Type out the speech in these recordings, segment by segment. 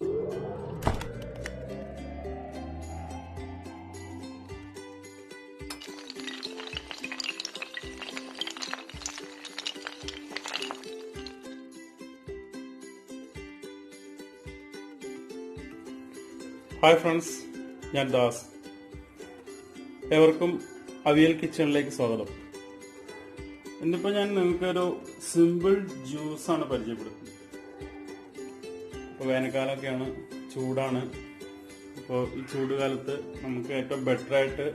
Hi friends ഞാൻ ദാസ്. എവർക്കും അവിയൽ കിച്ചണിലേക്ക് സ്വാഗതം. ഇന്നിപ്പോൾ ഞാൻ നിങ്ങൾക്കൊരു സിമ്പിൾ ജ്യൂസാണ് പരിചയപ്പെടുത്തുന്നത്. ഇപ്പോൾ വേനൽക്കാലമൊക്കെയാണ് ചൂടാണ്. അപ്പോൾ ഈ ചൂട് കാലത്ത് നമുക്ക് ഏറ്റവും ബെറ്ററായിട്ട്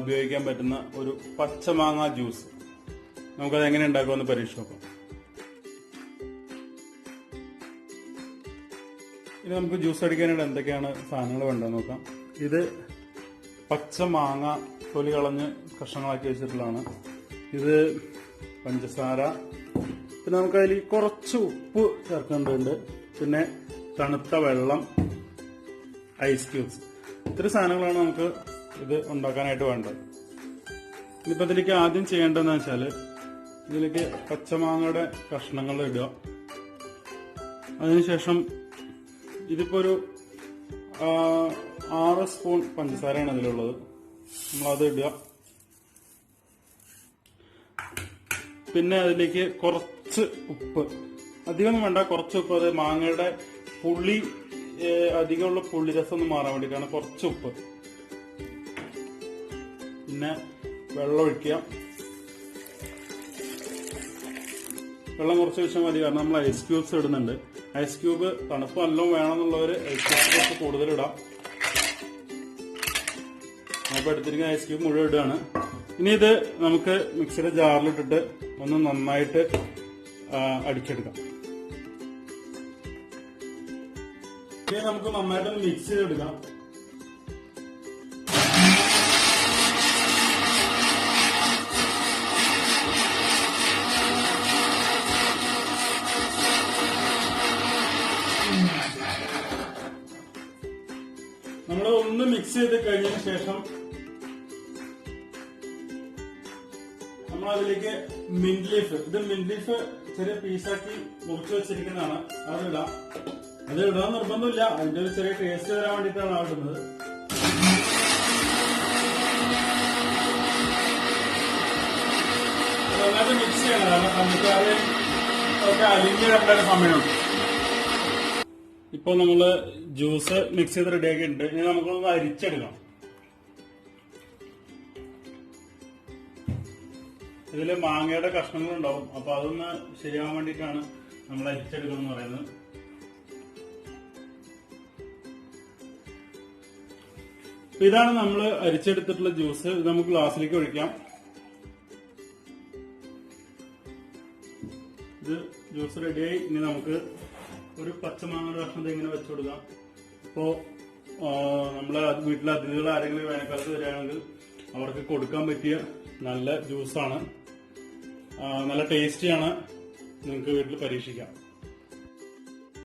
ഉപയോഗിക്കാൻ പറ്റുന്ന ഒരു പച്ചമാങ്ങ ജ്യൂസ് നമുക്കത് എങ്ങനെ ഉണ്ടാക്കുമെന്ന് പരീക്ഷ നോക്കാം ഇനി നമുക്ക് ജ്യൂസ് അടിക്കാനായിട്ട് എന്തൊക്കെയാണ് സാധനങ്ങൾ വേണ്ടതെന്ന് നോക്കാം. ഇത് പച്ച മാങ്ങ തൊലി കളഞ്ഞ് കഷ്ണങ്ങളാക്കി വെച്ചിട്ടുള്ളതാണ്. ഇത് പഞ്ചസാര. പിന്നെ നമുക്കതിൽ കുറച്ച് ഉപ്പ് ചേർക്കേണ്ടതുണ്ട്. പിന്നെ തണുത്ത വെള്ളം ഐസ് ക്യൂബ്സ് ഇത്ര സാധനങ്ങളാണ് നമുക്ക് ഇത് ഉണ്ടാക്കാനായിട്ട് വേണ്ടത്. ഇനിയിപ്പോൾ ഇതിലേക്ക് ആദ്യം ചെയ്യേണ്ടതെന്ന് വെച്ചാൽ ഇതിലേക്ക് പച്ചമാങ്ങയുടെ കഷ്ണങ്ങൾ ഇടുക. അതിനുശേഷം ഇതിപ്പോ ഒരു ആറ് സ്പൂൺ പഞ്ചസാരയാണ് ഇതിലുള്ളത്. നമ്മളത് ഇടുക. പിന്നെ അതിലേക്ക് കുറച്ച് ഉപ്പ്. അധികം വേണ്ട. കുറച്ച് ഉപ്പ് അത് മാങ്ങയുടെ പുളി അധികമുള്ള അധികമുള്ള പുളിരസം ഒന്ന് മാറാൻ വേണ്ടിയിട്ടാണ് കുറച്ച് ഉപ്പ്. പിന്നെ വെള്ളം ഒഴിക്കുക. വെള്ളം കുറച്ച് വെച്ചാൽ മതി കാരണം നമ്മൾ ഐസ് ക്യൂബ്സ് ഇടുന്നുണ്ട്. ഐസ് ക്യൂബ് തണുപ്പ് നല്ലോണം വേണമെന്നുള്ളവർ ഐസ് ക്യൂബ് കൂടുതൽ ഇടാം. അപ്പോൾ എടുത്തിരിക്കുന്ന ഐസ് ക്യൂബ് മുഴുവൻ ഇടുകയാണ്. ഇനി ഇത് നമുക്ക് മിക്സിയുടെ ജാറിലിട്ടിട്ട് ഒന്ന് നന്നായിട്ട് അടിച്ചെടുക്കാം. ഇനി നമുക്ക് നന്നായിട്ട് മിക്സ് ചെയ്തെടുക്കാം. നമ്മൾ ഒന്ന് മിക്സ് ചെയ്ത് കഴിഞ്ഞതിന് ശേഷം നമ്മൾ അതിലേക്ക് മിന്റ് ലീഫ് ഇത് മിന്റ് ലീഫ് ചെറിയ പീസാക്കി മുറിച്ചു വെച്ചിരിക്കുന്നതാണ്. അതിടാം അത് ഇടാൻ നിർബന്ധമില്ല. അതിന്റെ ഒരു ചെറിയ ടേസ്റ്റ് വരാൻ വേണ്ടിയിട്ടാണ് ഇടുന്നത്. നന്നായിട്ട് മിക്സ് ചെയ്യണം. കാരണം ഒക്കെ അലിഞ്ഞ് കിടക്കാൻ സമയമുണ്ട്. ഇപ്പൊ നമ്മൾ ജ്യൂസ് മിക്സ് ചെയ്ത് റെഡിയാക്കിയിട്ടുണ്ട് ഇനി നമുക്കൊന്ന് അരിച്ചെടുക്കാം ഇതിൽ മാങ്ങയുടെ കഷ്ണങ്ങളുണ്ടാവും. അപ്പൊ അതൊന്ന് ശരിയാവാൻ വേണ്ടിയിട്ടാണ് നമ്മൾ അരിച്ചെടുക്കണം എന്ന് പറയുന്നത്. അപ്പൊ ഇതാണ് നമ്മൾ അരിച്ചെടുത്തിട്ടുള്ള ജ്യൂസ്. ഇത് നമുക്ക് ഗ്ലാസ്സിലേക്ക് ഒഴിക്കാം. ഇത് ജ്യൂസ് റെഡിയായി. ഇനി നമുക്ക് ഒരു പച്ചമാങ്ങ കഷ്ണത്തെ ഇങ്ങനെ വെച്ചു കൊടുക്കാം. ഇപ്പോ നമ്മളെ വീട്ടിലെ അതിഥികൾ ആരെങ്കിലും വേനൽക്കാലത്ത് വരികയാണെങ്കിൽ അവർക്ക് കൊടുക്കാൻ പറ്റിയ നല്ല ജ്യൂസാണ്. നല്ല ടേസ്റ്റിയാണ്. നിങ്ങൾക്ക് വീട്ടിൽ പരീക്ഷിക്കാം.